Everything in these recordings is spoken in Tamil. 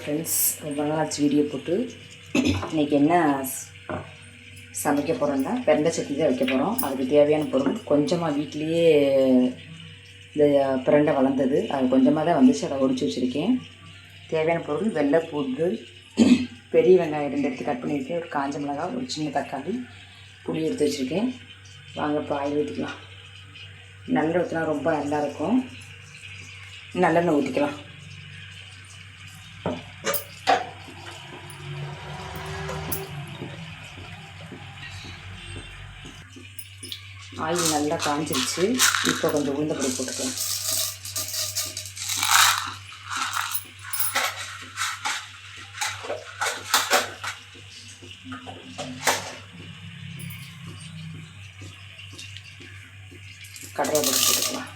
ஃப்ரெண்ட்ஸ் ரொம்ப நாளாச்சு வீடியோ போட்டு. இன்றைக்கி என்ன சமைக்க போகிறோன்னா பெரண்டை சட்னி தான் வைக்க போகிறோம் அதுக்கு தேவையான பொருள் கொஞ்சமாக வீட்லேயே இந்த பிரண்டை வளர்ந்தது. அது கொஞ்சமாக தான் வந்துச்சு அதை ஒடிச்சு வச்சுருக்கேன். தேவையான பொருள் வெள்ளை பூண்டு பெரிய வெங்காயம் ரெண்டு எடுத்து கட் பண்ணியிருக்கேன். ஒரு காஞ்ச மிளகா ஒரு சின்ன தக்காளி புளி எடுத்து வச்சுருக்கேன். வாங்க இப்போ ஆயில் ஊற்றிக்கலாம் நல்லெண்ணெய் ஊற்றினா ரொம்ப நல்லாயிருக்கும் நல்லெண்ணெய் ஊற்றிக்கலாம் ஆயில் நல்லா காஞ்சிருச்சு. இப்போ கொஞ்சம் உளுந்தப்படி போட்டுக்கலாம். கடலை போட்டு போட்டுக்கலாம்.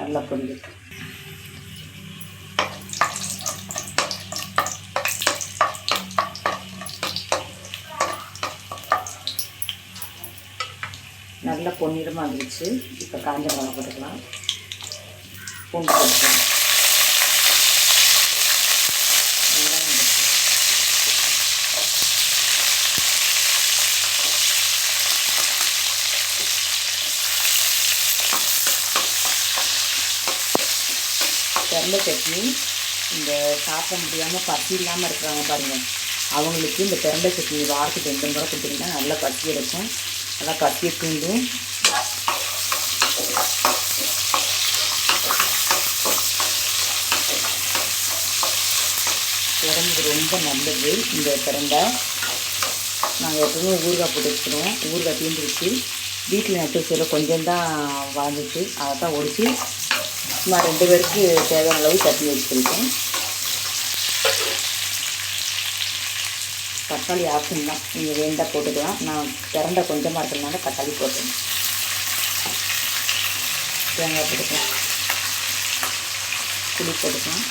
நல்லா பொரிஞ்சிட்டு. நல்லா பொன்னிடமாக இருந்துச்சு இப்போ காஞ்ச மிளகா போட்டுக்கலாம். பூண்டு போட்டுக்கலாம் வெங்காயம் போட்டுக்கலாம். திறந்த சட்னி இந்த சாப்பிட முடியாமல் பசி இல்லாமல் இருக்கிறாங்க பாருங்கள் அவங்களுக்கு இந்த திறந்த சட்னி வாரத்துக்கு ரெண்டு முறை கொடுத்தீங்கன்னா நல்லா பசி எடுக்கும். நல்லா பசியை தூண்டும். உடம்புக்கு ரொம்ப நல்லது இந்த திறந்தா. நாங்கள் எப்பவுமே ஊறுகாய் போட்டு வச்சுருவோம் ஊறுகாய் தீர்ந்துருச்சு வீட்டில் நட்டு வச்சதுல கொஞ்சம் தான் வாழ்ந்துச்சு அதை தான் ஒடிச்சு சும்மா ரெண்டு பேருக்கு தேவையான அளவு சட்னி வச்சுருக்கேன் தக்காளி ஆப்ஷன் தான். நீங்கள் வேண்டா போட்டுக்கலாம். நான் திரண்ட கொஞ்சமாக இருக்கிறதுனால தக்காளி போட்டேன். தேங்காய் போட்டுக்கலாம். புளி போட்டுக்கலாம்.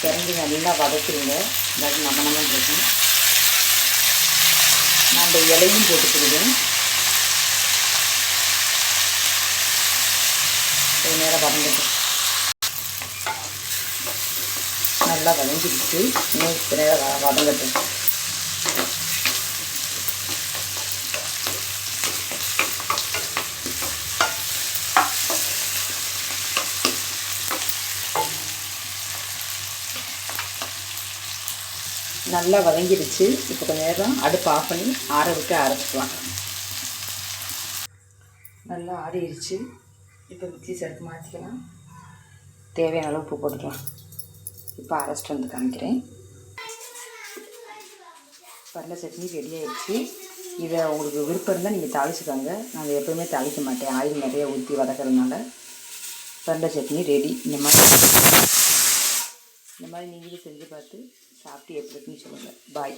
திறந்து நல்லா வதக்கிடுங்க இல்லாட்டி நம்ம நம்ம இருக்கும். நான் இந்த இலையும் போட்டுக்கிடுவேன் நேரம் வதங்கட்டும் நல்லா வதங்கிடுச்சு இன்னும் கொஞ்ச நேரம் வ- வதங்கட்டும் நல்லா வதங்கிடுச்சு இப்போ கொஞ்சம் நேரம் அடுப்பு ஆஃப் பண்ணி ஆற விட்டு அரைச்சிக்கலாம் நல்லா ஆறிடுச்சு இப்போ மிக்சி சேர்த்து மாற்றிக்கலாம். தேவையான அளவு உப்பு போட்டுக்கலாம். இப்போ அரைச்சிட்டு வந்து காமிக்கிறேன். கடலை சட்னி ரெடி ஆகிடுச்சு இதை உங்களுக்கு விருப்பம் இருந்தால் நீங்கள் தாளிச்சுக்கோங்க. நான் எப்போயுமே தாளிக்க மாட்டேன். ஆயில் நிறைய ஊற்றி வதக்கிறதுனால கடலை சட்னி ரெடி இந்த மாதிரி இந்த மாதிரி நீங்களும் செஞ்சு பார்த்து சாப்பிட்டு எப்படி இருக்குன்னு சொல்லுங்கள் பாய்